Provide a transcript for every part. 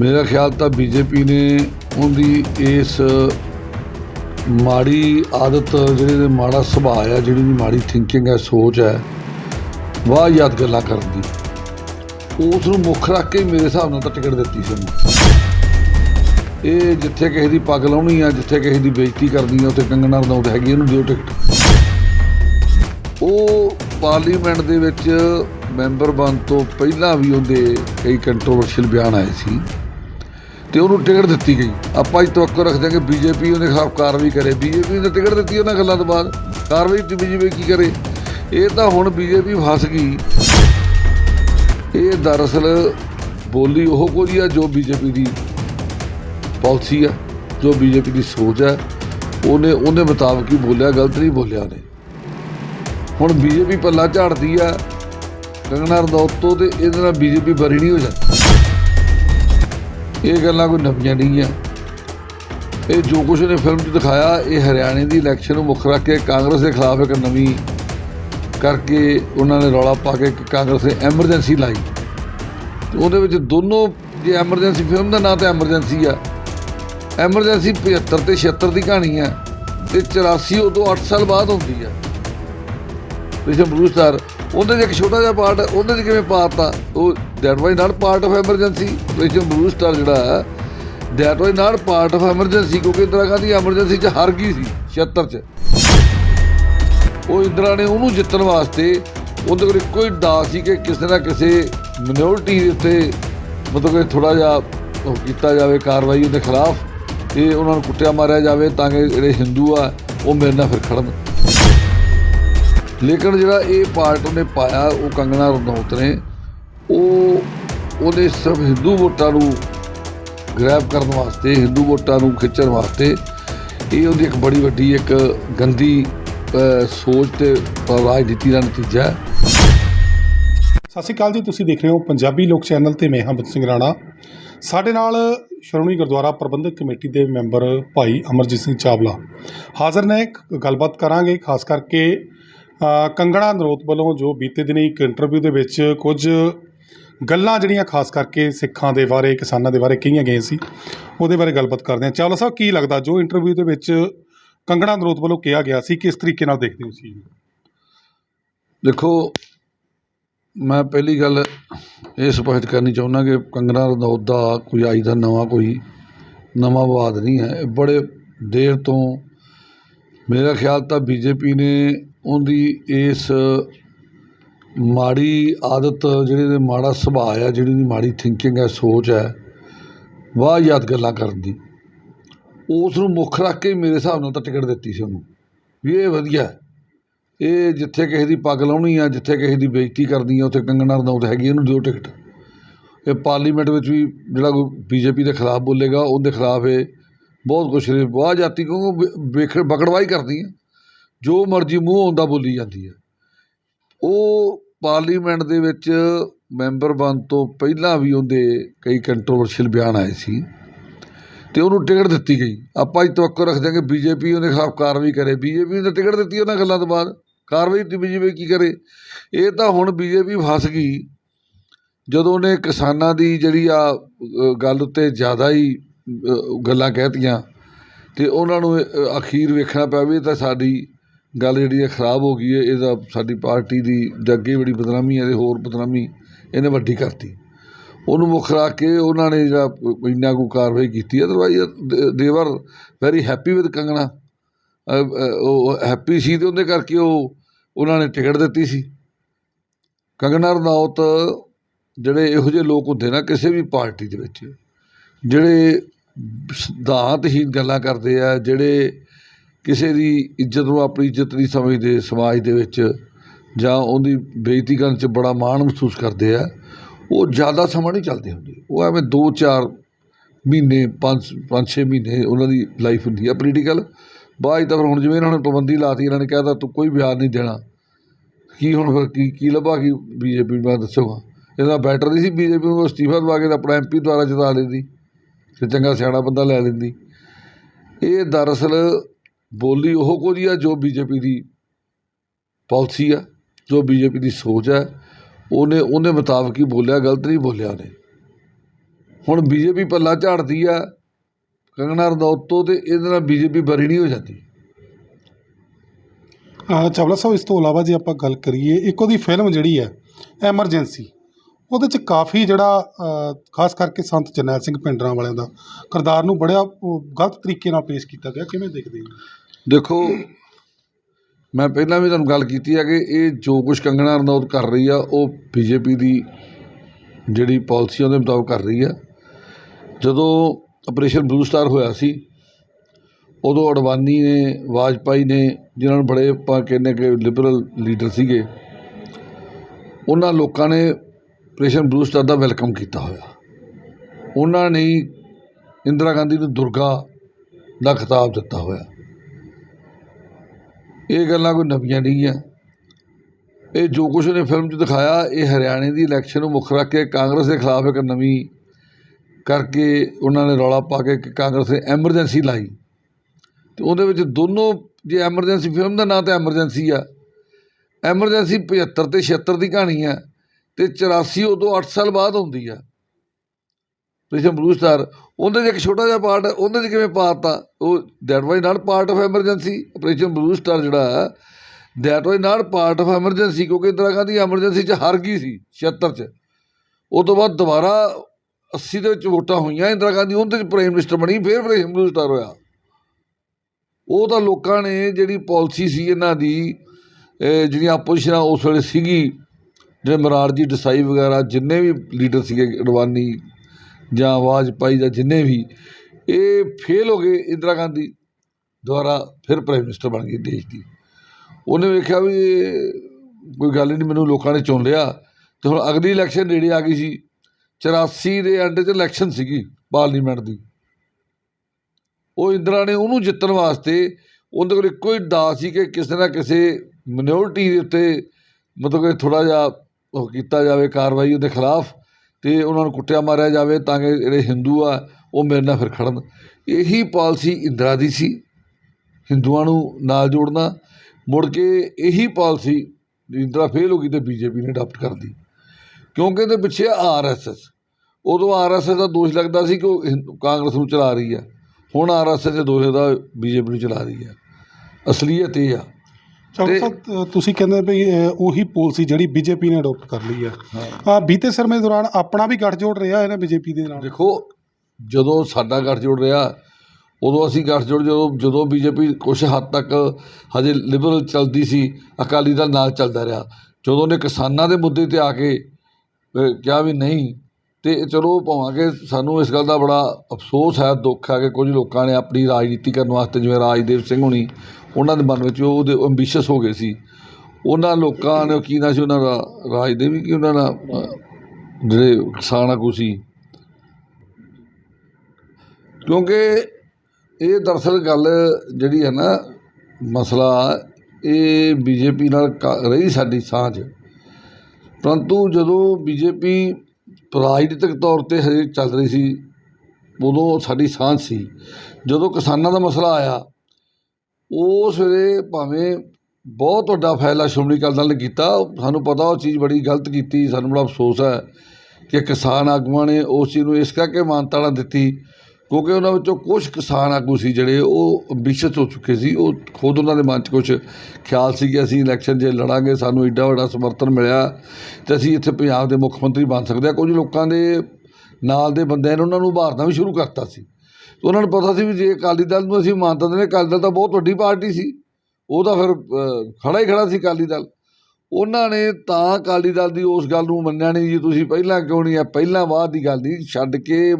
ਮੇਰਾ ਖਿਆਲ ਤਾਂ ਬੀਜੇਪੀ ਨੇ ਉਹਦੀ ਇਸ ਮਾੜੀ ਆਦਤ, ਜਿਹੜੀ ਦੇ ਮਾੜਾ ਸੁਭਾਅ ਆ, ਜਿਹੜੀ ਦੀ ਮਾੜੀ ਥਿੰਕਿੰਗ ਹੈ ਸੋਚ ਹੈ ਵਾਹ ਯਾਦ ਗੱਲਾਂ ਕਰਨ ਦੀ। ਉਸ ਨੂੰ ਮੁੱਖ ਰੱਖ ਕੇ ਮੇਰੇ ਹਿਸਾਬ ਨਾਲ ਤਾਂ ਟਿਕਟ ਦਿੱਤੀ ਸੀ ਉਹਨੂੰ। ਇਹ ਜਿੱਥੇ ਕਿਸੇ ਦੀ ਪੱਗ ਲਾਉਣੀ ਆ, ਜਿੱਥੇ ਕਿਸੇ ਦੀ ਬੇਇੱਜ਼ਤੀ ਕਰਨੀ ਆ, ਉੱਥੇ ਕੰਗਣਾ ਰਣੌਤ ਹੈਗੀ ਇਹਨੂੰ ਦਿਓ ਟਿਕਟ। ਉਹ ਪਾਰਲੀਮੈਂਟ ਦੇ ਵਿੱਚ ਮੈਂਬਰ ਬਣ ਤੋਂ ਪਹਿਲਾਂ ਵੀ ਉਹਦੇ ਕਈ ਕੰਟਰੋਵਰਸ਼ੀਅਲ ਬਿਆਨ ਆਏ ਸੀ। ਤੇ ਉਹਨੂੰ ਟਿਕਟ ਦਿੱਤੀ ਗਈ। ਆਪਾਂ ਅੱਜ ਤਵੱਕਰ ਰੱਖਦੇ ਹਾਂ ਕਿ ਬੀਜੇਪੀ, ਉਹਦੇ ਖਿਲਾਫ ਕਾਰਵਾਈ ਕਰੇ। ਬੀਜੇਪੀ ਨੇ ਟਿਕਟ ਦਿੱਤੀ ਉਹਨਾਂ ਗੱਲਾਂ ਤੋਂ ਬਾਅਦ। ਕਾਰਵਾਈ ਤੇ ਬੀਜੇਪੀ ਕੀ ਕਰੇ? ਇਹ ਤਾਂ ਹੁਣ ਬੀਜੇਪੀ ਫਸ ਗਈ। ਇਹ ਦਰਅਸਲ ਬੋਲੀ ਉਹ ਕੋਈ ਆ ਜੋ ਬੀਜੇਪੀ ਦੀ ਪਾਲਿਸੀ ਆ, ਜੋ ਬੀਜੇਪੀ ਦੀ ਸੋਚ ਹੈ ਉਹਨੇ, ਉਹਦੇ ਮੁਤਾਬਕ ਹੀ ਬੋਲਿਆ, ਗਲਤ ਨਹੀਂ ਬੋਲਿਆ ਉਹਨੇ। ਹੁਣ ਬੀਜੇਪੀ ਪੱਲਾ ਝਾੜਦੀ ਆ, ਕੰਗਣਾ ਰਣੌਤ ਤੋਂ ਤੇ ਇਹਦੇ ਨਾਲ ਬੀਜੇਪੀ ਬਰੀ ਨਹੀਂ ਹੋ ਜਾਂਦੀ। ਇਹ ਗੱਲਾਂ ਕੋਈ ਨਵੀਆਂ ਨਹੀਂ ਆ। ਇਹ ਜੋ ਕੁਝ ਉਹਨੇ ਫਿਲਮ 'ਚ ਦਿਖਾਇਆ, ਇਹ ਹਰਿਆਣੇ ਦੀ ਇਲੈਕਸ਼ਨ ਨੂੰ ਮੁੱਖ ਰੱਖ ਕੇ ਕਾਂਗਰਸ ਦੇ ਖਿਲਾਫ ਇੱਕ ਨਵੀਂ ਕਰਕੇ ਉਹਨਾਂ ਨੇ ਰੌਲਾ ਪਾ ਕੇ ਕਾਂਗਰਸ ਨੇ ਐਮਰਜੈਂਸੀ ਲਾਈ। ਤੇ ਉਹਦੇ ਵਿੱਚ ਦੋਨੋਂ ਜੇ ਐਮਰਜੈਂਸੀ ਫਿਲਮ ਦਾ ਨਾਂ ਤਾਂ ਐਮਰਜੈਂਸੀ ਆ। ਐਮਰਜੈਂਸੀ 75 ਤੇ 76 ਦੀ ਕਹਾਣੀ ਆ। ਤੇ 84 ਉਦੋਂ 8 ਸਾਲ ਬਾਅਦ ਹੁੰਦੀ ਆ। ਰਿਸ਼ਮ ਬਲੂ ਸਟਾਰ ਉਹਦੇ 'ਚ ਇੱਕ ਛੋਟਾ ਜਿਹਾ ਪਾਰਟ, ਉਹਦੇ 'ਚ ਕਿਵੇਂ ਪਾਤਾ ਉਹ that why not part of emergency Rishm blue star ਜਿਹੜਾ that why not part of emergency ਕਿਉਂਕਿ ਇੰਦਰਾ ਗਾਂਧੀ ਐਮਰਜੈਂਸੀ 'ਚ ਹਾਰ ਗਈ ਸੀ 76 'ਚ। ਉਹ ਇੰਦਰਾ ਨੇ ਉਹਨੂੰ ਜਿੱਤਣ ਵਾਸਤੇ ਉਹਦੇ ਕੋਲ ਇੱਕੋ ਹੀ ਡਾ ਸੀ ਕਿ ਕਿਸੇ ਨਾ ਕਿਸੇ ਮਿਨੋਰਟੀ ਦੇ ਉੱਤੇ ਮਤਲਬ ਕਿ ਥੋੜਾ ਜਿਹਾ ਕੀਤਾ ਜਾਵੇ, ਕਾਰਵਾਈ ਉਹਦੇ ਖਿਲਾਫ, ਤੇ ਉਹਨਾਂ ਨੂੰ ਕੁੱਟਿਆ ਮਾਰਿਆ ਜਾਵੇ ਤਾਂ ਕਿ ਜਿਹੜੇ ਹਿੰਦੂ ਆ, ਉਹ ਮੇਰੇ ਨਾਲ ਫਿਰ ਖੜਨ। ਲੇਕਿਨ ਜਿਹੜਾ ਇਹ ਪਾਰਟ ਉਹਨੇ ਪਾਇਆ, ਉਹ ਕੰਗਣਾ ਰਣੌਤ ਨੇ, ਉਹ ਉਹਦੇ ਸਿਰਫ ਹਿੰਦੂ ਵੋਟਾਂ ਨੂੰ ਗ੍ਰੈਬ ਕਰਨ ਵਾਸਤੇ, ਹਿੰਦੂ ਵੋਟਾਂ ਨੂੰ ਖਿੱਚਣ ਵਾਸਤੇ, ਇਹ ਉਹਦੀ ਇੱਕ ਬੜੀ ਵੱਡੀ ਇੱਕ ਗੰਦੀ ਸੋਚ ਤੇ ਰਾਜਨੀਤੀ ਦਾ ਨਤੀਜਾ ਹੈ। ਸਤਿ ਸ਼੍ਰੀ ਅਕਾਲ ਜੀ, ਤੁਸੀਂ ਦੇਖ ਰਹੇ ਹੋ ਪੰਜਾਬੀ ਲੋਕ ਚੈਨਲ ਤੇ ਮੈਂ ਹਾਂ ਬਤ ਸਿੰਘ ਰਾਣਾ। ਸਾਡੇ ਨਾਲ ਸ਼੍ਰੋਮਣੀ ਗੁਰਦੁਆਰਾ ਪ੍ਰਬੰਧਕ ਕਮੇਟੀ ਦੇ ਮੈਂਬਰ ਭਾਈ ਅਮਰਜੀਤ ਸਿੰਘ ਚਾਵਲਾ। ਹਾਜ਼ਰ ਨੇ ਗੱਲਬਾਤ ਕਰਾਂਗੇ, ਖਾਸ ਕਰਕੇ ਕੰਗਣਾ ਨਰੋਤ ਵੱਲੋਂ ਜੋ ਬੀਤੇ ਦਿਨੀ ਇੱਕ ਇੰਟਰਵਿਊ ਦੇ ਵਿੱਚ ਕੁਝ ਗੱਲਾਂ ਜਿਹੜੀਆਂ ਖਾਸ ਕਰਕੇ ਸਿੱਖਾਂ ਦੇ ਬਾਰੇ, ਕਿਸਾਨਾਂ ਦੇ ਬਾਰੇ ਕਹੀਆਂ ਗਈਆਂ ਸੀ, ਉਹਦੇ ਬਾਰੇ ਗੱਲਬਾਤ ਕਰਦੇ ਹਾਂ। ਚਾਵਲਾ ਸਾਹਿਬ, ਕੀ ਲੱਗਦਾ? ਜੋ ਇੰਟਰਵਿਊ ਦੇ ਵਿੱਚ ਕੰਗਣਾ ਨਰੋਤ ਵੱਲੋਂ ਕਿਹਾ ਗਿਆ ਸੀ, ਕਿਸ ਤਰੀਕੇ ਨਾਲ ਦੇਖਦੇ ਹੋ ਸੀ ਦੇਖੋ, ਮੈਂ ਪਹਿਲੀ ਗੱਲ ਇਹ ਸਪਸ਼ਟ ਕਰਨੀ ਚਾਹੁੰਦਾ ਕਿ ਕੰਗਣਾ ਰਣੌਤ ਦਾ ਕੋਈ ਅੱਜ ਦਾ ਨਵਾਂ ਕੋਈ ਨਵਾਂ ਵਿਵਾਦ ਨਹੀਂ ਹੈ। ਬੜੇ ਦੇਰ ਤੋਂ ਮੇਰਾ ਖਿਆਲ ਤਾਂ ਬੀਜੇਪੀ ਨੇ ਉਹਦੀ ਇਸ ਮਾੜੀ ਆਦਤ, ਜਿਹੜੇ ਮਾੜਾ ਸੁਭਾਅ ਆ, ਜਿਹੜੀ ਦੀ ਮਾੜੀ ਥਿੰਕਿੰਗ ਹੈ ਸੋਚ ਹੈ ਵਾਹ ਯਾਦ ਗੱਲਾਂ ਕਰਨ ਦੀ। ਉਸ ਨੂੰ ਮੁੱਖ ਰੱਖ ਕੇ ਮੇਰੇ ਹਿਸਾਬ ਨਾਲ ਤਾਂ ਟਿਕਟ ਦਿੱਤੀ ਸੀ ਉਹਨੂੰ। ਵੀ ਇਹ ਵਧੀਆ। ਇਹ ਜਿੱਥੇ ਕਿਸੇ ਦੀ ਪੱਗ ਲਾਉਣੀ ਆ, ਜਿੱਥੇ ਕਿਸੇ ਦੀ ਬੇਇੱਜ਼ਤੀ ਕਰਨੀ ਆ, ਉੱਥੇ ਕੰਗਣਾ ਰਣੌਤ ਹੈਗੀ ਇਹਨੂੰ ਦਿਓ ਟਿਕਟ। ਇਹ ਪਾਰਲੀਮੈਂਟ ਵਿੱਚ ਵੀ ਜਿਹੜਾ ਕੋਈ ਬੀਜੇਪੀ ਦੇ ਖਿਲਾਫ ਬੋਲੇਗਾ, ਉਹਦੇ ਖਿਲਾਫ ਇਹ ਬਹੁਤ ਕੁਛ ਵਾਹ ਜਾਤੀ ਕਿਉਂਕਿ ਵੇਖ, ਬਕੜਵਾਈ ਕਰਦੀ ਹੈ ਜੋ ਮਰਜ਼ੀ ਮੂੰਹ ਆਉਂਦਾ ਬੋਲੀ ਜਾਂਦੀ ਹੈ। ਉਹ ਪਾਰਲੀਮੈਂਟ ਦੇ ਵਿੱਚ ਮੈਂਬਰ ਬਣ ਤੋਂ ਪਹਿਲਾਂ ਵੀ ਉਹਦੇ ਕਈ ਕੰਟਰੋਵਰਸ਼ੀਅਲ ਬਿਆਨ ਆਏ ਸੀ ਅਤੇ ਉਹਨੂੰ ਟਿਕਟ ਦਿੱਤੀ ਗਈ। ਆਪਾਂ ਅੱਜ ਤਵੱਕਰ ਰੱਖਦੇ ਹਾਂ ਕਿ ਬੀਜੇਪੀ ਉਹਦੇ ਖਿਲਾਫ ਕਾਰਵਾਈ ਕਰੇ ਬੀਜੇਪੀ ਨੇ ਟਿਕਟ ਦਿੱਤੀ ਉਹਨਾਂ ਗੱਲਾਂ ਤੋਂ ਬਾਅਦ। ਕਾਰਵਾਈ ਤੇ ਬੀਜੇਪੀ ਕੀ ਕਰੇ? ਇਹ ਤਾਂ ਹੁਣ ਬੀਜੇਪੀ ਫਸ ਗਈ। ਜਦੋਂ ਉਹਨੇ ਕਿਸਾਨਾਂ ਦੀ ਜਿਹੜੀ ਆ ਗੱਲ ਉੱਤੇ ਜ਼ਿਆਦਾ ਹੀ ਅ, ਗੱਲਾਂ ਕਹਿਤੀਆਂ ਤੇ ਉਹਨਾਂ ਨੂੰ ਅਖੀਰ ਵੇਖਣਾ ਪਿਆ ਵੀ ਇਹ ਤਾਂ ਸਾਡੀ ਗੱਲ ਜਿਹੜੀ ਹੈ ਖਰਾਬ ਹੋ ਗਈ ਹੈ, ਇਹਦਾ ਸਾਡੀ ਪਾਰਟੀ ਦੀ ਜਾਂ ਅੱਗੇ ਬੜੀ ਬਦਨਾਮੀ ਹੈ ਅਤੇ ਹੋਰ ਬਦਨਾਮੀ ਇਹਨੇ ਵੱਡੀ ਕਰਤੀ। ਉਹਨੂੰ ਮੁੱਖ ਰੱਖ ਕੇ ਉਹਨਾਂ ਨੇ ਜਿਹੜਾ ਇੰਨਾ ਕੁ ਕਾਰਵਾਈ ਕੀਤੀ otherwise they were very happy with Kangana. ਉਹ ਹੈਪੀ ਸੀ ਤੇ ਉਹਦੇ ਕਰਕੇ ਉਹ, ਉਹਨਾਂ ਨੇ ਟਿਕਟ ਦਿੱਤੀ ਸੀ। ਕੰਗਨਾ ਰਣੌਤ ਜਿਹੜੇ ਇਹੋ ਜਿਹੇ ਲੋਕ ਹੁੰਦੇ ਨਾ, ਕਿਸੇ ਵੀ ਪਾਰਟੀ ਦੇ ਵਿੱਚ, ਜਿਹੜੇ ਸਿਧਾਂਤਹੀਨ ਗੱਲਾਂ ਕਰਦੇ ਆ, ਜਿਹੜੇ ਕਿਸੇ ਦੀ ਇੱਜ਼ਤ ਨੂੰ ਆਪਣੀ ਇੱਜ਼ਤ ਨਹੀਂ ਸਮਝਦੇ ਸਮਾਜ ਦੇ ਵਿੱਚ ਜਾਂ ਉਹਦੀ ਬੇਇੱਜ਼ਤੀ ਕਰਨ 'ਚ ਬੜਾ ਮਾਣ ਮਹਿਸੂਸ ਕਰਦੇ ਆ, ਉਹ ਜ਼ਿਆਦਾ ਸਮਾਂ ਨਹੀਂ ਚੱਲਦੇ ਹੁੰਦੇ। ਉਹ ਐਵੇਂ 2-4 ਮਹੀਨੇ 5 5-6 ਮਹੀਨੇ ਉਹਨਾਂ ਦੀ ਲਾਈਫ ਹੁੰਦੀ ਆ ਪੋਲੀਟੀਕਲ ਬਾਅਦ 'ਚ ਤਾਂ ਫਿਰ ਹੁਣ ਜਿਵੇਂ ਇਹਨਾਂ ਨੇ ਪਾਬੰਦੀ ਲਾਤੀ, ਇਹਨਾਂ ਨੇ ਕਹਿਤਾ ਤੂੰ ਕੋਈ ਬਿਆਨ ਨਹੀਂ ਦੇਣਾ। ਕੀ ਹੁਣ ਫਿਰ ਕੀ ਕੀ ਲੱਭਾ ਕੀ ਬੀਜੇਪੀ ਮੈਂ ਦੱਸੋਗਾ ਇਹਦਾ ਬੈਟਰ ਨਹੀਂ ਸੀ ਬੀਜੇਪੀ ਨੂੰ ਅਸਤੀਫਾ ਦਵਾ ਕੇ ਤਾਂ ਆਪਣਾ ਐਮਪੀ ਦੁਆਰਾ ਜਿਤਾ ਲੈਂਦੀ ਤੇ ਚੰਗਾ ਸਿਆਣਾ ਬੰਦਾ ਲੈ ਲੈਂਦੀ। ਇਹ ਦਰਅਸਲ ਬੋਲੀ ਉਹ ਕੋਈ ਆ ਜੋ ਬੀਜੇਪੀ ਦੀ ਪੋਲਸੀ ਆ, ਜੋ ਬੀਜੇਪੀ ਦੀ ਸੋਚ ਹੈ ਉਹਨੇ ਉਹਦੇ ਮੁਤਾਬਕ ਹੀ ਬੋਲਿਆ, ਗਲਤ ਨਹੀਂ ਬੋਲਿਆ ਉਹਨੇ। ਹੁਣ ਬੀਜੇਪੀ ਪੱਲਾ ਝਾੜਦੀ ਆ ਕੰਗਨਾ ਰਣੌਤ ਤੋਂ ਤੇ ਇਹਦੇ ਨਾਲ ਬੀਜੇਪੀ ਬਰੀ ਨਹੀਂ ਹੋ ਜਾਂਦੀ। ਅਹ ਚਾਵਲਾ ਸਾਹਿਬ, ਇਸ ਤੋਂ ਇਲਾਵਾ ਜੇ ਆਪਾਂ ਗੱਲ ਕਰੀਏ, ਇੱਕ ਉਹਦੀ ਫਿਲਮ ਜਿਹੜੀ ਹੈ ਐਮਰਜੈਂਸੀ ਉਹਦੇ ਚ ਕਾਫੀ ਜਿਹੜਾ ਖਾਸ ਕਰਕੇ ਸੰਤ ਜਰਨੈਲ ਸਿੰਘ ਪਿੰਡਰਾਂ ਵਾਲਿਆਂ ਦਾ ਕਿਰਦਾਰ ਨੂੰ ਬੜਿਆ ਗਲਤ ਤਰੀਕੇ ਨਾਲ ਪੇਸ਼ ਕੀਤਾ ਗਿਆ। ਕਿਵੇਂ ਦੇਖਦੇ ਹੋ? ਦੇਖੋ, ਮੈਂ ਪਹਿਲਾਂ ਵੀ ਤੁਹਾਨੂੰ ਗੱਲ ਕੀਤੀ ਹੈ ਕਿ ਇਹ ਜੋ ਕੁਝ ਕੰਗਣਾ ਰਣੌਤ ਕਰ ਰਹੀ ਆ, ਉਹ ਬੀਜੇਪੀ ਦੀ ਜਿਹੜੀ ਪਾਲਿਸੀ ਉਹਦੇ ਮੁਤਾਬਕ ਕਰ ਰਹੀ ਆ। ਜਦੋਂ ਆਪਰੇਸ਼ਨ ਬਲੂ ਸਟਾਰ ਹੋਇਆ ਸੀ, ਉਦੋਂ ਅਡਵਾਨੀ ਨੇ, ਵਾਜਪਾਈ ਨੇ, ਜਿਨ੍ਹਾਂ ਨੂੰ ਬੜੇ ਆਪਾਂ ਕਹਿੰਦੇ ਕਿ ਲਿਬਰਲ ਲੀਡਰ ਸੀਗੇ, ਉਹਨਾਂ ਲੋਕਾਂ ਨੇ ਆਪਰੇਸ਼ਨ ਬਲੂ ਸਟਾਰ ਦਾ ਵੈਲਕਮ ਕੀਤਾ ਹੋਇਆ। ਉਹਨਾਂ ਨੇ ਇੰਦਰਾ ਗਾਂਧੀ ਨੂੰ ਦੁਰਗਾ ਦਾ ਖਿਤਾਬ ਦਿੱਤਾ ਹੋਇਆ। ਇਹ ਗੱਲਾਂ ਕੋਈ ਨਵੀਆਂ ਨਹੀਂ ਆ। ਇਹ ਜੋ ਕੁਝ ਉਹਨੇ ਫਿਲਮ 'ਚ ਦਿਖਾਇਆ, ਇਹ ਹਰਿਆਣੇ ਦੀ ਇਲੈਕਸ਼ਨ ਨੂੰ ਮੁੱਖ ਰੱਖ ਕੇ ਕਾਂਗਰਸ ਦੇ ਖਿਲਾਫ ਇੱਕ ਨਵੀਂ ਕਰਕੇ ਉਹਨਾਂ ਨੇ ਰੌਲਾ ਪਾ ਕੇ ਕਾਂਗਰਸ ਨੇ ਐਮਰਜੈਂਸੀ ਲਾਈ। ਤੇ ਉਹਦੇ ਵਿੱਚ ਦੋਨੋਂ, ਜੇ ਐਮਰਜੈਂਸੀ ਫਿਲਮ ਦਾ ਨਾਂ ਤਾਂ ਐਮਰਜੈਂਸੀ ਆ। ਐਮਰਜੈਂਸੀ 75 ਤੇ 76 ਦੀ ਕਹਾਣੀ ਆ ਤੇ 84 ਉਦੋਂ 8 ਸਾਲ ਬਾਅਦ ਹੁੰਦੀ ਆ। ਪ੍ਰਿਸ਼ਮ ਬਲੂ ਸਟਾਰ ਉਹਦੇ 'ਚ ਇੱਕ ਛੋਟਾ ਜਿਹਾ ਪਾਰਟ ਉਹਦੇ 'ਚ ਕਿਵੇਂ ਪਾਤਾ ਉਹ that why not part of emergency operation blue star ਜਿਹੜਾ that why not part of emergency ਕਿਉਂਕਿ ਇੰਦਰਾ ਗਾਂਧੀ ਐਮਰਜੈਂਸੀ 'ਚ ਹਾਰ ਗਈ ਸੀ 76 'ਚ। ਉਹ ਤੋਂ ਬਾਅਦ ਦੁਬਾਰਾ 80 ਦੇ ਵਿੱਚ ਵੋਟਾਂ ਹੋਈਆਂ, ਇੰਦਰਾ ਗਾਂਧੀ ਉਹਦੇ 'ਚ ਪ੍ਰਾਈਮ ਮਿਨਿਸਟਰ ਬਣੀ, ਫਿਰ ਆਪਰੇਸ਼ਨ ਬਲੂ ਸਟਾਰ ਹੋਇਆ। ਉਹ ਤਾਂ ਲੋਕਾਂ ਨੇ ਜਿਹੜੀ ਪਾਲਿਸੀ ਸੀ ਇਹਨਾਂ ਦੀ, ਇਹ ਜਿਹੜੀਆਂ ਆਪੋਜੀਸ਼ਨ ਉਸ ਵੇਲੇ ਸੀਗੀ ਜਿਹੜੇ ਮਰਾਰ ਜੀ, ਦੇਸਾਈ ਵਗੈਰਾ, ਜਿੰਨੇ ਵੀ ਲੀਡਰ ਸੀਗੇ, ਅਡਵਾਨੀ ਜਾਂ ਵਾਜਪਾਈ ਜਾਂ ਜਿੰਨੇ ਵੀ, ਇਹ ਫੇਲ ਹੋ ਗਏ ਇੰਦਰਾ ਗਾਂਧੀ ਦੁਆਰਾ, ਫਿਰ ਪ੍ਰਾਈਮ ਮਿਨਿਸਟਰ ਬਣ ਗਈ ਦੇਸ਼ ਦੀ। ਉਹਨੇ ਵੇਖਿਆ ਵੀ ਕੋਈ ਗੱਲ ਨਹੀਂ, ਮੈਨੂੰ ਲੋਕਾਂ ਨੇ ਚੁਣ ਲਿਆ। ਤੇ ਹੁਣ ਅਗਲੀ ਇਲੈਕਸ਼ਨ ਨੇੜੇ ਆ ਗਈ ਸੀ। 84 ਦੇ ਐਂਡ 'ਚ ਇਲੈਕਸ਼ਨ ਸੀਗੀ ਪਾਰਲੀਮੈਂਟ ਦੀ। ਉਹ ਇੰਦਰਾ ਨੇ ਉਹਨੂੰ ਜਿੱਤਣ ਵਾਸਤੇ ਉਹਦੇ ਕੋਲ ਇੱਕੋ ਹੀ ਦਾ ਸੀ ਕਿ ਕਿਸੇ ਨਾ ਕਿਸੇ ਮਿਨੋਰਟੀ ਦੇ ਉੱਤੇ ਮਤਲਬ ਕਿ ਥੋੜਾ ਜਿਹਾ ਉਹ ਕੀਤਾ ਜਾਵੇ ਕਾਰਵਾਈ ਉਹਦੇ ਖਿਲਾਫ। ਅਤੇ ਉਹਨਾਂ ਨੂੰ ਕੁੱਟਿਆ ਮਾਰਿਆ ਜਾਵੇ ਤਾਂ ਕਿ ਜਿਹੜੇ ਹਿੰਦੂ ਆ, ਉਹ ਮੇਰੇ ਨਾਲ ਫਿਰ ਖੜਨ। ਇਹੀ ਪਾਲਿਸੀ ਇੰਦਰਾ ਦੀ ਸੀ। ਹਿੰਦੂਆਂ ਨੂੰ ਨਾਲ ਜੋੜਨਾ। ਮੁੜ ਕੇ ਇਹੀ ਪਾਲਿਸੀ ਇੰਦਰਾ ਫੇਲ ਹੋ ਗਈ ਤੇ ਬੀਜੇਪੀ ਨੇ ਅਡਾਪਟ ਕਰ ਲਈ ਕਿਉਂਕਿ ਇਹਦੇ ਪਿੱਛੇ ਆਰਐਸਐਸ ਉਦੋਂ ਆਰਐਸਐਸ ਦਾ ਦੋਸ਼ ਲੱਗਦਾ ਸੀ ਕਿ ਉਹ ਹਿੰਦੂ- ਕਾਂਗਰਸ ਨੂੰ ਚਲਾ ਰਹੀ ਹੈ ਹੁਣ ਆਰਐਸਐਸ ਦੇ ਦੋਸ਼ ਦਾ ਬੀਜੇਪੀ ਨੂੰ ਚਲਾ ਰਹੀ ਹੈ ਅਸਲੀਅਤ ਇਹ ਆ। ਤੇ- ਸਾਹਿਬ ਤੁਸੀਂ ਕਹਿੰਦੇ ਵੀ ਉਹੀ ਪਾਲਿਸੀ ਜਿਹੜੀ ਬੀਜੇਪੀ ਨੇ ਅਡਾਪਟ ਕਰ ਲਈ ਹੈ। ਆ ਬੀਤੇ ਸਮੇਂ ਦੌਰਾਨ ਆਪਣਾ ਵੀ ਗੱਠਜੋੜ ਰਿਹਾ ਹੈ ਨਾ ਬੀਜੇਪੀ ਦੇ ਨਾਲ। ਦੇਖੋ ਜਦੋਂ ਸਾਡਾ ਗੱਠਜੋੜ ਰਿਹਾ ਉਦੋਂ ਅਸੀਂ ਗੱਠਜੋੜ ਜਦੋਂ ਜਦੋਂ ਬੀਜੇਪੀ ਕੁਛ ਹੱਦ ਤੱਕ ਹਜੇ ਲਿਬਰਲ ਚੱਲਦੀ ਸੀ ਅਕਾਲੀ ਦਲ ਨਾਲ ਚੱਲਦਾ ਰਿਹਾ। ਜਦੋਂ ਨੇ ਕਿਸਾਨਾਂ ਦੇ ਮੁੱਦੇ ਤੇ ਆ ਕੇ ਅਹ, ਕਿਹਾ ਵੀ ਨਹੀਂ ਤੇ ਚਲੋ ਭਾਵਾਂ ਕਿ ਸਾਨੂੰ ਇਸ ਗੱਲ ਦਾ ਬੜਾ ਅਫਸੋਸ ਹੈ ਦੁੱਖ ਹੈ ਕਿ ਕੁਝ ਲੋਕਾਂ ਨੇ ਆਪਣੀ ਰਾਜਨੀਤੀ ਕਰਨ ਵਾਸਤੇ ਜਿਵੇਂ ਰਾਜਦੇਵ ਸਿੰਘ ਹੋਣੀ ਉਹਨਾਂ ਦੇ ਮਨ ਵਿੱਚ ਉਹਦੇ ਐਂਬੀਸ਼ੀਅਸ ਹੋ ਗਏ ਸੀ। ਉਹਨਾਂ ਲੋਕਾਂ ਨੇ ਕੀ ਨਾ ਸੀ ਉਹਨਾਂ ਦਾ ਰਾਜਦੇਵ ਵੀ ਕੀ ਉਹਨਾਂ ਦਾ ਅਹ, ਜਿਹੜੇ ਕਿਸਾਨ ਆਗੂ ਸੀ। ਕਿਉਂਕਿ ਇਹ ਦਰਅਸਲ ਗੱਲ ਜਿਹੜੀ ਹੈ ਨਾ ਮਸਲਾ ਇਹ ਬੀਜੇਪੀ ਨਾਲ ਕ- ਰਹੀ ਸਾਡੀ ਸਾਂਝ। ਪਰੰਤੂ ਜਦੋਂ ਬੀਜੇਪੀ ਰਾਜਨੀਤਿਕ ਤੌਰ ਤੇ ਹਜੇ ਚੱਲ ਰਹੀ ਸੀ, ਉਦੋਂ ਸਾਡੀ ਸਾਂਝ ਸੀ। ਜਦੋਂ ਕਿਸਾਨਾਂ ਦਾ ਮਸਲਾ ਆਇਆ ਉਸ ਵੇਲੇ ਭਾਵੇਂ ਬਹੁਤ ਵੱਡਾ ਫੈਸਲਾ ਸ਼੍ਰੋਮਣੀ ਅਕਾਲੀ ਦਲ ਨੇ ਕੀਤਾ, ਸਾਨੂੰ ਪਤਾ ਉਹ ਚੀਜ਼ ਬੜੀ ਗਲਤ ਕੀਤੀ, ਸਾਨੂੰ ਬੜਾ ਅਫਸੋਸ ਹੈ ਕਿ ਕਿਸਾਨ ਆਗੂਆਂ ਨੇ ਉਸ ਚੀਜ਼ ਨੂੰ ਇਸ ਕਰਕੇ ਮਾਨਤਾ ਨਾ ਦਿੱਤੀ ਕਿਉਂਕਿ ਉਹਨਾਂ ਵਿੱਚੋਂ ਕੁਝ ਕਿਸਾਨ ਆਗੂ ਸੀ ਜਿਹੜੇ ਉਹ ਅੰਬੀਸ਼ਸ ਹੋ ਚੁੱਕੇ ਸੀ। ਉਹ ਖੁਦ ਉਹਨਾਂ ਦੇ ਮਨ 'ਚ ਕੁਝ ਖਿਆਲ ਸੀ ਕਿ ਅਸੀਂ ਇਲੈਕਸ਼ਨ ਜੇ ਲੜਾਂਗੇ ਸਾਨੂੰ ਏਡਾ ਵੱਡਾ ਸਮਰਥਨ ਮਿਲਿਆ ਤੇ ਅਸੀਂ ਇੱਥੇ ਪੰਜਾਬ ਦੇ ਮੁੱਖ ਮੰਤਰੀ ਬਣ ਸਕਦੇ ਹਾਂ। ਕੁਝ ਲੋਕਾਂ ਦੇ ਨਾਲ ਦੇ ਬੰਦਿਆਂ ਨੇ ਉਹਨਾਂ ਨੂੰ ਉਭਾਰਨਾ ਵੀ ਸ਼ੁਰੂ ਕਰਤਾ ਸੀ। ਤੇ ਉਹਨਾਂ ਨੂੰ ਪਤਾ ਸੀ ਵੀ ਜੇ ਅਕਾਲੀ ਦਲ ਨੂੰ ਅਸੀਂ ਮਾਨਤਾ ਦਿੰਦੇ ਅਕਾਲੀ ਦਲ ਤਾਂ ਬਹੁਤ ਵੱਡੀ ਪਾਰਟੀ ਸੀ। ਉਹ ਤਾਂ ਫਿਰ ਅਹ, ਖੜਾ ਹੀ ਖੜਾ ਸੀ ਅਕਾਲੀ ਦਲ। ਉਹਨਾਂ ਨੇ ਤਾਂ ਅਕਾਲੀ ਦਲ ਦੀ ਉਸ ਗੱਲ ਨੂੰ ਮੰਨਿਆ ਨਹੀਂ ਜੀ ਤੁਸੀਂ ਪਹਿਲਾਂ ਕਿਉਂ ਨਹੀਂ ਆ? ਪਹਿਲਾਂ ਬਾਅਦ ਦੀ ਗੱਲ ਨਹੀਂ। ਛੱਡ ਕੇ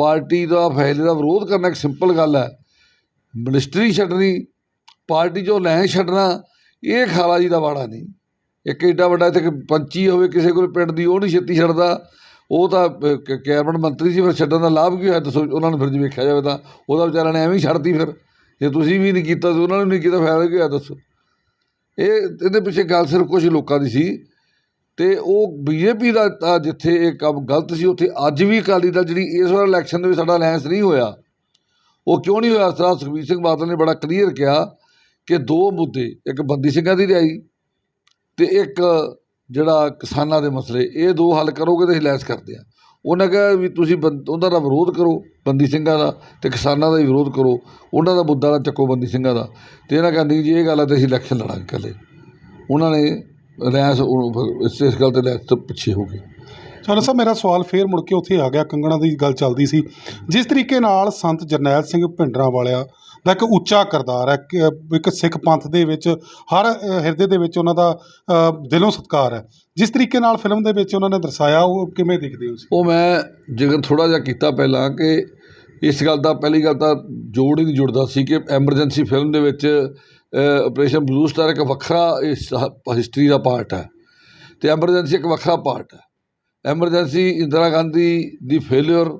ਪਾਰਟੀ ਦਾ ਫੈਸਲੇ ਦਾ ਵਿਰੋਧ ਕਰਨਾ ਇੱਕ ਸਿੰਪਲ ਗੱਲ ਹੈ। ਮਿਨਿਸਟਰੀ ਛੱਡਣੀ, ਪਾਰਟੀ ਚੋਂ ਲੈ ਛੱਡਣਾ, ਇਹ ਖਾਲਾ ਜੀ ਦਾ ਵਾੜਾ ਨਹੀਂ। ਇੱਕ ਏਡਾ ਵੱਡਾ ਇੱਥੇ ਇੱਕ ਪੰਚੀ ਹੋਵੇ ਕਿਸੇ ਕੋਲ ਪਿੰਡ ਦੀ, ਉਹ ਨਹੀਂ ਛੇਤੀ ਛੱਡਦਾ। ਉਹ ਤਾਂ ਕੈਬਨਿਟ ਮੰਤਰੀ ਸੀ, ਫਿਰ ਛੱਡਣ ਦਾ ਲਾਭ ਕੀ ਹੋਇਆ? ਦੱਸੋ, ਉਹਨਾਂ ਨੂੰ ਫਿਰ ਜੇ ਵੇਖਿਆ ਜਾਵੇ ਤਾਂ। ਉਹਦਾ ਵਿਚਾਰਾ ਨੇ ਐਵੇਂ ਹੀ ਛੱਡਤੀ ਫਿਰ। ਜੇ ਤੁਸੀਂ ਵੀ ਨਹੀਂ ਕੀਤਾ, ਤੇ ਉਹਨਾਂ ਨੇ ਨਹੀਂ ਕੀਤਾ, ਫਾਇਦਾ ਕੀ ਹੋਇਆ? ਦੱਸੋ। ਇਹ, ਇਹਦੇ ਪਿੱਛੇ ਗੱਲ ਸਿਰਫ ਕੁਝ ਲੋਕਾਂ ਦੀ ਸੀ। ਤੇ ਉਹ ਬੀਜੇਪੀ ਦਾ ਤਾਂ ਜਿੱਥੇ ਇਹ ਕੰਮ ਗਲਤ ਸੀ, ਉੱਥੇ ਅੱਜ ਵੀ ਅਕਾਲੀ ਦਲ ਜਿਹੜੀ ਇਸ ਵਾਰ ਇਲੈਕਸ਼ਨ ਦੇ ਵਿੱਚ ਸਾਡਾ ਅਲਾਇੰਸ ਨਹੀਂ ਹੋਇਆ। ਉਹ ਕਿਉਂ ਨਹੀਂ ਹੋਇਆ? ਸਰਾ ਸੁਖਬੀਰ ਸਿੰਘ ਬਾਦਲ ਨੇ ਬੜਾ ਕਲੀਅਰ ਕਿਹਾ ਕਿ ਦੋ ਮੁੱਦੇ, ਇੱਕ ਬੰਦੀ ਸਿੰਘਾਂ ਦੀ ਰਿਹਾਈ ਤੇ ਇੱਕ ਜਿਹੜਾ ਕਿਸਾਨਾਂ ਦੇ ਮਸਲੇ, ਇਹ ਦੋ ਹੱਲ ਕਰੋਗੇ ਤਾਂ ਅਸੀਂ ਲੈਸ ਕਰਦੇ ਆ ਉਹਨਾਂ ਕਿਹਾ ਵੀ ਤੁਸੀਂ ਬੰ- ਉਹਨਾਂ ਦਾ ਵਿਰੋਧ ਕਰੋ, ਬੰਦੀ ਸਿੰਘਾਂ ਦਾ ਤੇ ਕਿਸਾਨਾਂ ਦਾ ਹੀ ਵਿਰੋਧ ਕਰੋ। ਉਹਨਾਂ ਦਾ ਮੁੱਦਾ ਨਾ ਚੱਕੋ ਬੰਦੀ ਸਿੰਘਾਂ ਦਾ। ਤੇ ਇਹਨਾਂ ਕਹਿੰਦੀ ਜੀ, ਇਹ ਗੱਲ ਆ ਤੇ ਅਸੀਂ ਇਲੈਕਸ਼ਨ ਲੜਾਂਗੇ ਇਕੱਲੇ। ਉਹਨਾਂ ਨੇ ਰੈਸ ਉਹ ਇਸ ਇਸ ਗੱਲ ਤੇ ਲੈਸ ਤੋਂ ਪਿੱਛੇ ਹੋ ਗਏ ਚਲੋ ਸਰ ਮੇਰਾ ਸਵਾਲ ਫੇਰ ਮੁੜ ਕੇ ਉੱਥੇ ਆ ਗਿਆ ਕੰਗਣਾ ਦੀ ਗੱਲ ਚੱਲਦੀ ਸੀ। ਜਿਸ ਤਰੀਕੇ ਨਾਲ ਸੰਤ ਜਰਨੈਲ ਸਿੰਘ ਭਿੰਡਰਾਂ ਵਾਲਿਆ ਦਾ ਇੱਕ ਉੱਚਾ ਕਰਤਾਰ ਹੈ ਕਿ ਇੱਕ ਸਿੱਖ ਪੰਥ ਦੇ ਵਿੱਚ ਹਰ ਹਿਰਦੇ ਦੇ ਵਿੱਚ ਉਹਨਾਂ ਦਾ ਦਿਲੋਂ ਸਤਿਕਾਰ ਹੈ। ਜਿਸ ਤਰੀਕੇ ਨਾਲ ਫਿਲਮ ਦੇ ਵਿੱਚ ਉਹਨਾਂ ਨੇ ਦਰਸਾਇਆ ਉਹ ਕਿਵੇਂ ਦੇਖਦੇ ਹੋ ਉਹ ਮੈਂ ਜਿਗਰ ਥੋੜਾ ਜਿਹਾ ਕੀਤਾ ਪਹਿਲਾਂ ਕਿ ਇਸ ਗੱਲ ਦਾ ਪਹਿਲੀ ਗੱਲ ਤਾਂ ਜੋੜ ਹੀ ਨਹੀਂ ਜੁੜਦਾ ਸੀ ਕਿ ਐਮਰਜੈਂਸੀ ਫਿਲਮ ਦੇ ਵਿੱਚ ਆਪਰੇਸ਼ਨ ਬਲੂ ਸਟਾਰ ਇੱਕ ਵੱਖਰਾ ਹਿਸਟਰੀ ਦਾ ਪਾਰਟ ਹੈ ਤੇ ਐਮਰਜੈਂਸੀ ਇੱਕ ਵੱਖਰਾ ਪਾਰਟ ਹੈ। ਐਮਰਜੈਂਸੀ ਇੰਦਰਾ ਗਾਂਧੀ ਦੀ ਫੇਲਿਅਰ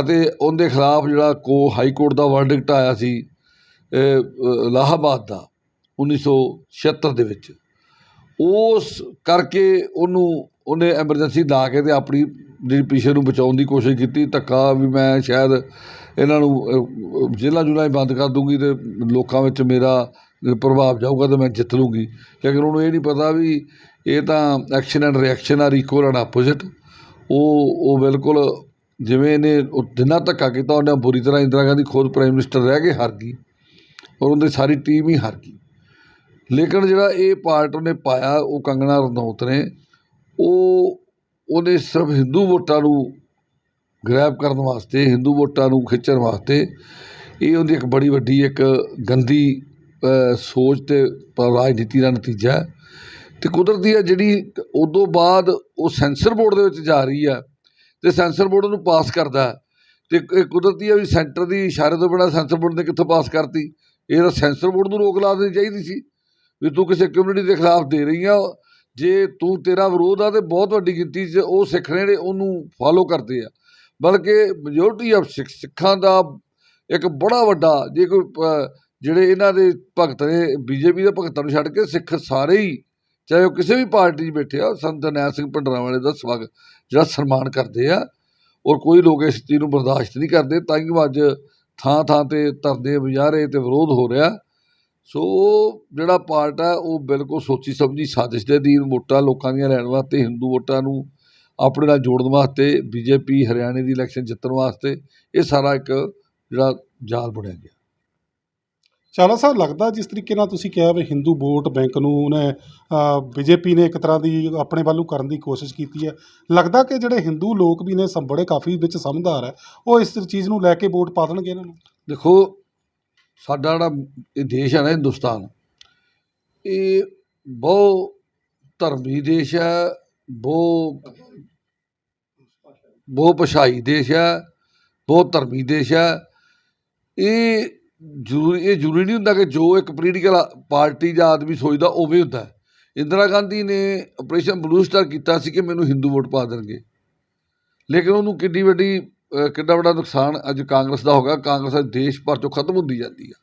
ਅਤੇ ਉਹਦੇ ਖਿਲਾਫ ਜਿਹੜਾ ਕੋ ਹਾਈ ਕੋਰਟ ਦਾ ਵਰਡਿਕਟ ਆਇਆ ਸੀ ਅ, ਅ, ਇਲਾਹਾਬਾਦ ਦਾ 1976 ਦੇ ਵਿੱਚ। ਉਸ ਕਰਕੇ ਉਹਨੂੰ ਉਹਨੇ ਐਮਰਜੈਂਸੀ ਲਾ ਕੇ ਤੇ ਆਪਣੀ ਜਿਹੜੀ ਪਿਛੇ ਨੂੰ ਬਚਾਉਣ ਦੀ ਕੋਸ਼ਿਸ਼ ਕੀਤੀ। ਧੱਕਾ ਵੀ ਮੈਂ ਸ਼ਾਇਦ ਇਹਨਾਂ ਨੂੰ ਜੇਲ੍ਹਾਂ ਜੁਲਾਂ ਹੀ ਬੰਦ ਕਰ ਦੂੰਗੀ ਤੇ ਲੋਕਾਂ ਵਿੱਚ ਮੇਰਾ ਪ੍ਰਭਾਵ ਜਾਊਗਾ ਤਾਂ ਮੈਂ ਜਿੱਤ ਲੂੰਗੀ। ਲੇਕਿਨ ਉਹਨੂੰ ਇਹ ਨਹੀਂ ਪਤਾ ਵੀ ਇਹ ਤਾਂ action and reaction are equal and opposite ਉਹ ਉਹ ਬਿਲਕੁਲ ਜਿਵੇਂ ਇਹਨੇ ਉਹ ਜਿੰਨਾ ਧੱਕਾ ਕੀਤਾ, ਉਹਨੇ ਬੁਰੀ ਤਰ੍ਹਾਂ ਇੰਦਰਾ ਗਾਂਧੀ ਖੁਦ ਪ੍ਰਾਈਮ ਮਿਨਿਸਟਰ ਰਹਿ ਕੇ ਹਾਰ ਗਈ ਔਰ ਉਹਦੀ ਸਾਰੀ ਟੀਮ ਹੀ ਹਾਰ ਗਈ। ਲੇਕਿਨ ਜਿਹੜਾ ਇਹ ਪਾਰਟ ਉਹਨੇ ਪਾਇਆ, ਉਹ ਕੰਗਣਾ ਰਣੌਤ ਨੇ, ਉਹ, ਉਹਨੇ ਸਿਰਫ ਹਿੰਦੂ ਵੋਟਾਂ ਨੂੰ ਗ੍ਰੈਬ ਕਰਨ ਵਾਸਤੇ, ਹਿੰਦੂ ਵੋਟਾਂ ਨੂੰ ਖਿੱਚਣ ਵਾਸਤੇ ਇਹ ਉਹਦੀ ਇੱਕ ਬੜੀ ਵੱਡੀ ਇੱਕ ਗੰਦੀ ਸੋਚ ਅਤੇ ਰਾਜਨੀਤੀ ਦਾ ਨਤੀਜਾ ਹੈ। ਅਤੇ ਕੁਦਰਤੀ ਆ ਜਿਹੜੀ ਉਦੋਂ ਬਾਅਦ ਉਹ ਸੈਂਸਰ ਬੋਰਡ ਦੇ ਵਿੱਚ ਜਾ ਰਹੀ ਹੈ ਅਤੇ ਸੈਂਸਰ ਬੋਰਡ ਉਹਨੂੰ ਪਾਸ ਕਰਦਾ ਅਤੇ ਇਹ ਕੁਦਰਤੀ ਹੈ ਵੀ ਸੈਂਟਰ ਦੀ ਇਸ਼ਾਰੇ ਤੋਂ ਬਿਨਾਂ ਸੈਂਸਰ ਬੋਰਡ ਨੇ ਕਿੱਥੋਂ ਪਾਸ ਕਰਤੀ? ਇਹ ਤਾਂ ਸੈਂਸਰ ਬੋਰਡ ਨੂੰ ਰੋਕ ਲਾ ਦੇਣੀ ਚਾਹੀਦੀ ਸੀ ਵੀ ਤੂੰ ਕਿਸੇ ਕਮਿਊਨਿਟੀ ਦੇ ਖਿਲਾਫ ਦੇ ਰਹੀ ਆ। ਜੇ ਤੂੰ ਤੇਰਾ ਵਿਰੋਧ ਆ ਤੇ ਬਹੁਤ ਵੱਡੀ ਗਿਣਤੀ 'ਚ ਉਹ ਸਿੱਖ ਨੇ ਜਿਹੜੇ ਉਹਨੂੰ ਫਾਲੋ ਕਰਦੇ ਆ। ਬਲਕਿ ਮੈਜੋਰਟੀ ਆਫ ਸਿੱਖ, ਸਿੱਖਾਂ ਦਾ ਇੱਕ ਬੜਾ ਵੱਡਾ ਜੇ ਕੋਈ ਜਿਹੜੇ ਇਹਨਾਂ ਦੇ ਭਗਤ ਨੇ, ਬੀਜੇਪੀ ਦੇ ਭਗਤਾਂ ਨੂੰ ਛੱਡ ਕੇ ਸਿੱਖ ਸਾਰੇ ਹੀ, ਚਾਹੇ ਉਹ ਕਿਸੇ ਵੀ ਪਾਰਟੀ 'ਚ ਬੈਠੇ ਆ, ਸੰਤ ਨੈਣ ਸਿੰਘ ਭੰਡਰਾਂ ਵਾਲੇ ਦਾ ਸਵਾਗਤ ਜਿਹੜਾ ਸਨਮਾਨ ਕਰਦੇ ਆ, ਔਰ ਕੋਈ ਲੋਕ ਇਸ ਚੀਜ਼ ਨੂੰ ਬਰਦਾਸ਼ਤ ਨਹੀਂ ਕਰਦੇ, ਤਾਂ ਕਿ ਅੱਜ ਥਾਂ ਥਾਂ ਤੇ ਧਰਦੇ ਮੁਜ਼ਾਹਰੇ ਤੇ ਵਿਰੋਧ ਹੋ ਰਿਹਾ। ਸੋ ਉਹ ਜਿਹੜਾ ਪਾਰਟ ਆ, ਉਹ ਬਿਲਕੁਲ ਸੋਚੀ ਸਮਝੀ ਸਾਜ਼ਿਸ਼ ਦੇ ਅਧੀਨ ਵੋਟਾਂ ਲੋਕਾਂ ਦੀਆਂ ਲੈਣ ਵਾਸਤੇ, ਹਿੰਦੂ ਵੋਟਾਂ ਨੂੰ ਆਪਣੇ ਨਾਲ ਜੋੜਨ ਵਾਸਤੇ, ਬੀਜੇਪੀ ਹਰਿਆਣੇ ਦੀ ਇਲੈਕਸ਼ਨ ਜਿੱਤਣ ਵਾਸਤੇ, ਇਹ ਸਾਰਾ ਇੱਕ ਜਿਹੜਾ ਜਾਲ ਬਣਿਆ ਗਿਆ। ਚਾਲਾ ਸਾਹਿਬ, ਲੱਗਦਾ ਜਿਸ ਤਰੀਕੇ ਨਾਲ ਤੁਸੀਂ ਕਿਹਾ ਵੀ ਹਿੰਦੂ ਵੋਟ ਬੈਂਕ ਨੂੰ ਉਹਨੇ ਬੀਜੇਪੀ ਨੇ ਇੱਕ ਤਰ੍ਹਾਂ ਦੀ ਆਪਣੇ ਵੱਲੋਂ ਕਰਨ ਦੀ ਕੋਸ਼ਿਸ਼ ਕੀਤੀ ਹੈ। ਲੱਗਦਾ ਕਿ ਜਿਹੜੇ ਹਿੰਦੂ ਲੋਕ ਵੀ ਨੇ, ਸੰਬੜੇ ਕਾਫੀ ਵਿੱਚ ਸਮਝਦਾਰ ਹੈ, ਉਹ ਇਸ ਚੀਜ਼ ਨੂੰ ਲੈ ਕੇ ਵੋਟ ਪਾ ਦੇਣਗੇ ਇਹਨਾਂ ਨੂੰ? ਦੇਖੋ, ਸਾਡਾ ਜਿਹੜਾ ਇਹ ਦੇਸ਼ ਹੈ ਨਾ, ਹਿੰਦੁਸਤਾਨ, ਇਹ ਬਹੁ ਧਰਮੀ ਦੇਸ਼ ਹੈ, ਬਹੁ ਬਹੁ ਭਾਸ਼ਾਈ ਦੇਸ਼ ਹੈ ਬਹੁਤ ਧਰਮੀ ਦੇਸ਼ ਹੈ। ਇਹ ਜ਼ਰੂਰੀ, ਇਹ ਜ਼ਰੂਰੀ ਨਹੀਂ ਹੁੰਦਾ ਕਿ ਜੋ ਇੱਕ ਪੋਲੀਟੀਕਲ ਪਾਰਟੀ ਜਾਂ ਆਦਮੀ ਸੋਚਦਾ ਉਵੇਂ ਹੁੰਦਾ ਇੰਦਰਾ ਗਾਂਧੀ ਨੇ ਆਪਰੇਸ਼ਨ ਬਲੂ ਸਟਾਰ ਕੀਤਾ ਸੀ ਕਿ ਮੈਨੂੰ ਹਿੰਦੂ ਵੋਟ ਪਾ ਦੇਣਗੇ। ਲੇਕਿਨ ਉਹਨੂੰ ਕਿੰਨੀ ਵੱਡੀ, ਅਹ ਕਿੰਨਾ ਵੱਡਾ ਨੁਕਸਾਨ ਅੱਜ ਕਾਂਗਰਸ ਦਾ ਹੋਗਾ ਕਾਂਗਰਸ ਅੱਜ ਦੇਸ਼ ਭਰ ਚੋਂ ਖਤਮ ਹੁੰਦੀ ਜਾਂਦੀ ਆ।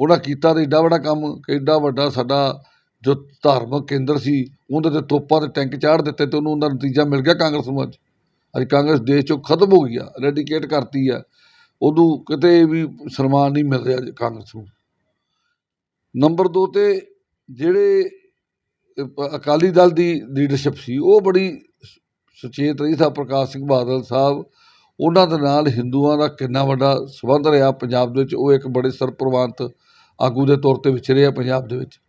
ਉਹਨਾਂ ਕੀਤਾ ਤਾਂ ਏਡਾ ਵੱਡਾ ਕੰਮ, ਕਿ ਏਡਾ ਵੱਡਾ ਸਾਡਾ ਜੋ ਧਾਰਮਿਕ ਕੇਂਦਰ ਸੀ, ਉਹਦੇ ਤੇ ਤੋਪਾਂ ਦੇ ਟੈਂਕ ਚਾੜ ਦਿੱਤੇ ਤੇ ਉਹਨੂੰ ਉਹਦਾ ਨਤੀਜਾ ਮਿਲ ਗਿਆ ਕਾਂਗਰਸ ਨੂੰ ਅੱਜ। ਅੱਜ ਕਾਂਗਰਸ ਦੇਸ਼ ਚੋਂ ਖਤਮ ਹੋ ਗਈ ਆ ਰੈਡੀਕੇਟ ਕਰਤੀ ਆ। ਉਹਨੂੰ ਕਿਤੇ ਵੀ ਸਨਮਾਨ ਨਹੀਂ ਮਿਲ ਰਿਹਾ ਕਾਂਗਰਸ ਨੂੰ। ਨੰਬਰ 2 ਤੇ ਜਿਹੜੇ ਅਕਾਲੀ ਦਲ ਦੀ ਲੀਡਰਸ਼ਿਪ ਸੀ, ਉਹ ਬੜੀ ਸੁਚੇਤ ਰਹੀ ਸਾ, ਪ੍ਰਕਾਸ਼ ਸਿੰਘ ਬਾਦਲ ਸਾਹਿਬ, ਉਹਨਾਂ ਦੇ ਨਾਲ ਹਿੰਦੂਆਂ ਦਾ ਕਿੰਨਾ ਵੱਡਾ ਸੰਬੰਧ ਰਿਹਾ। ਪੰਜਾਬ ਦੇ ਵਿੱਚ ਉਹ ਇੱਕ ਬੜੇ ਸਰਪ੍ਰਵਾਨਤ ਆਗੂ ਦੇ ਤੌਰ ਤੇ ਵਿਚਰੇ ਆ ਪੰਜਾਬ ਦੇ ਵਿੱਚ।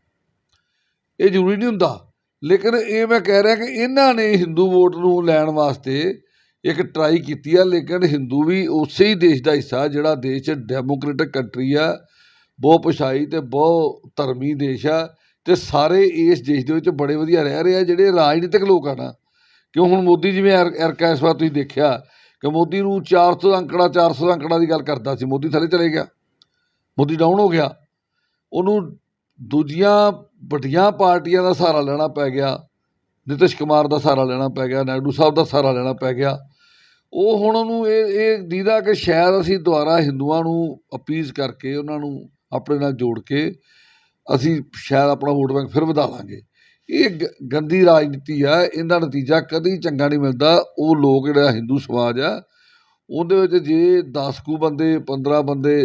ਇਹ ਜ਼ਰੂਰੀ ਨਹੀਂ ਹੁੰਦਾ। ਲੇਕਿਨ ਇਹ ਮੈਂ ਕਹਿ ਰਿਹਾ ਕਿ ਇਹਨਾਂ ਨੇ ਹਿੰਦੂ ਵੋਟ ਨੂੰ ਲੈਣ ਵਾਸਤੇ ਇੱਕ ਟਰਾਈ ਕੀਤੀ ਆ, ਲੇਕਿਨ ਹਿੰਦੂ ਵੀ ਉਸੇ ਹੀ ਦੇਸ਼ ਦਾ ਹਿੱਸਾ, ਜਿਹੜਾ ਦੇਸ਼ 'ਚ ਡੈਮੋਕ੍ਰੇਟਿਕ ਕੰਟਰੀ ਆ ਬਹੁ ਪਛਾਈ ਤੇ ਬਹੁ ਧਰਮੀ ਦੇਸ਼ ਆ, ਤੇ ਸਾਰੇ ਇਸ ਦੇਸ਼ ਦੇ ਵਿੱਚ ਬੜੇ ਵਧੀਆ ਰਹਿ ਰਹੇ ਆ, ਜਿਹੜੇ ਰਾਜਨੀਤਿਕ ਲੋਕ ਆ ਨਾ। ਕਿਉਂ ਹੁਣ ਮੋਦੀ ਜਿਵੇਂ ਐਰ- ਐਰਕਾ ਇਸ ਵਾਰ ਤੁਸੀਂ ਦੇਖਿਆ ਕਿ ਮੋਦੀ ਨੂੰ 400 ਦਾ ਅੰਕੜਾ 400 ਦਾ ਅੰਕੜਾ ਦੀ ਗੱਲ ਕਰਦਾ ਸੀ, ਮੋਦੀ ਥੱਲੇ ਚਲੇ ਗਿਆ। ਮੋਦੀ ਡਾਊਨ ਹੋ ਗਿਆ। ਉਹਨੂੰ ਦੂਜੀਆਂ ਵੱਡੀਆਂ ਪਾਰਟੀਆਂ ਦਾ ਸਹਾਰਾ ਲੈਣਾ ਪੈ ਗਿਆ, ਨਿਤਿਸ਼ ਕੁਮਾਰ ਦਾ ਸਹਾਰਾ ਲੈਣਾ ਪੈ ਗਿਆ, ਨਾਇਡੂ ਸਾਹਿਬ ਦਾ ਸਹਾਰਾ ਲੈਣਾ ਪੈ ਗਿਆ। ਉਹ ਹੁਣ ਉਹਨੂੰ ਇਹ ਇਹ ਦੀਦਾ ਕਿ ਸ਼ਾਇਦ ਅਸੀਂ ਦੁਬਾਰਾ ਹਿੰਦੂਆਂ ਨੂੰ ਅਪੀਜ਼ ਕਰਕੇ ਉਹਨਾਂ ਨੂੰ ਆਪਣੇ ਨਾਲ ਜੋੜ ਕੇ ਅਸੀਂ ਸ਼ਾਇਦ ਆਪਣਾ ਵੋਟ ਬੈਂਕ ਫਿਰ ਵਧਾ ਲਾਂਗੇ। ਇਹ ਗੰਦੀ ਰਾਜਨੀਤੀ ਆ, ਇਹਦਾ ਨਤੀਜਾ ਕਦੀ ਚੰਗਾ ਨਹੀਂ ਮਿਲਦਾ। ਉਹ ਲੋਕ ਜਿਹੜਾ ਹਿੰਦੂ ਸਮਾਜ ਆ, ਉਹਦੇ ਵਿੱਚ ਜੇ 10 ਕੁ ਬੰਦੇ 15 ਬੰਦੇ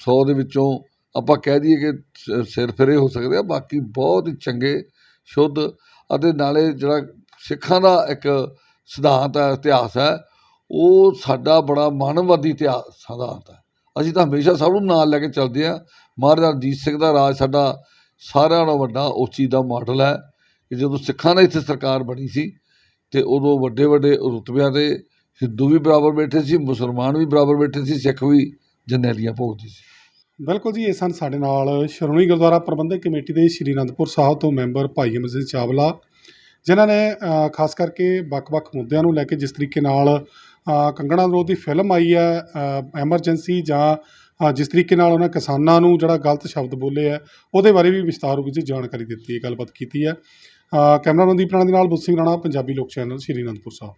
100 ਦੇ ਵਿੱਚੋਂ ਆਪਾਂ ਕਹਿ ਦਈਏ ਕਿ ਸਿਰ ਫਿਰੇ ਹੋ ਸਕਦੇ ਆ, ਬਾਕੀ ਬਹੁਤ ਹੀ ਚੰਗੇ, ਸ਼ੁੱਧ ਅਤੇ ਨਾਲੇ ਜਿਹੜਾ ਸਿੱਖਾਂ ਦਾ ਇੱਕ ਸਿਧਾਂਤ ਹੈ ਇਤਿਹਾਸ ਹੈ ਉਹ ਸਾਡਾ ਬੜਾ ਮਾਨਵਵਾਦੀ ਇਤਿਹਾਸ ਸਿਧਾਂਤ ਹੈ। ਅਸੀਂ ਤਾਂ ਹਮੇਸ਼ਾ ਸਭ ਨੂੰ ਨਾਲ ਲੈ ਕੇ ਚੱਲਦੇ ਹਾਂ। ਮਹਾਰਾਜਾ ਰਣਜੀਤ ਸਿੰਘ ਦਾ ਰਾਜ ਸਾਡਾ ਸਾਰਿਆਂ ਨਾਲੋਂ ਵੱਡਾ ਉਸ ਚੀਜ਼ ਦਾ ਮਾਡਲ ਹੈ ਕਿ ਜਦੋਂ ਸਿੱਖਾਂ ਦੀ ਇੱਥੇ ਸਰਕਾਰ ਬਣੀ ਸੀ ਤੇ ਉਦੋਂ ਵੱਡੇ ਵੱਡੇ ਰੁਤਬਿਆਂ ਦੇ ਹਿੰਦੂ ਵੀ ਬਰਾਬਰ ਬੈਠੇ ਸੀ, ਮੁਸਲਮਾਨ ਵੀ ਬਰਾਬਰ ਬੈਠੇ ਸੀ, ਸਿੱਖ ਵੀ ਜਰਨੈਲੀਆਂ ਭੋਗਦੇ ਸੀ। ਬਿਲਕੁਲ ਜੀ, ਇਹ ਸਨ ਸਾਡੇ ਨਾਲ ਸ਼੍ਰੋਮਣੀ ਗੁਰਦੁਆਰਾ ਪ੍ਰਬੰਧਕ ਕਮੇਟੀ ਦੇ ਸ਼੍ਰੀ ਅਨੰਦਪੁਰ ਸਾਹਿਬ ਤੋਂ ਮੈਂਬਰ ਭਾਈ ਅਮਰ ਸਿੰਘ ਚਾਵਲਾ, ਜਿਨ੍ਹਾਂ ਨੇ ਖਾਸ ਕਰਕੇ ਵੱਖ-ਵੱਖ ਮੁੱਦਿਆਂ ਨੂੰ ਲੈ ਕੇ ਜਿਸ ਤਰੀਕੇ ਨਾਲ ਕੰਗਣਾ ਰਣੌਤ ਦੀ ਫਿਲਮ ਆਈ ਹੈ ਐਮਰਜੈਂਸੀ ਜਾਂ ਜਿਸ ਤਰੀਕੇ ਨਾਲ ਉਹਨਾਂ ਕਿਸਾਨਾਂ ਨੂੰ ਜਿਹੜਾ ਗਲਤ ਸ਼ਬਦ ਬੋਲੇ ਹੈ, ਉਹਦੇ ਬਾਰੇ ਵੀ ਵਿਸਤਾਰ ਰੂਪ ਵਿੱਚ ਜਾਣਕਾਰੀ ਦਿੱਤੀ ਹੈ, ਗੱਲਬਾਤ ਕੀਤੀ ਹੈ। ਕੈਮਰਾਮੈਨ ਦੀਪ ਰਾਣਾ ਦੇ ਨਾਲ ਬੁੱਧ ਸਿੰਘ ਰਾਣਾ, ਪੰਜਾਬੀ ਲੋਕ ਚੈਨਲ, ਸ਼੍ਰੀ ਅਨੰਦਪੁਰ ਸਾਹਿਬ।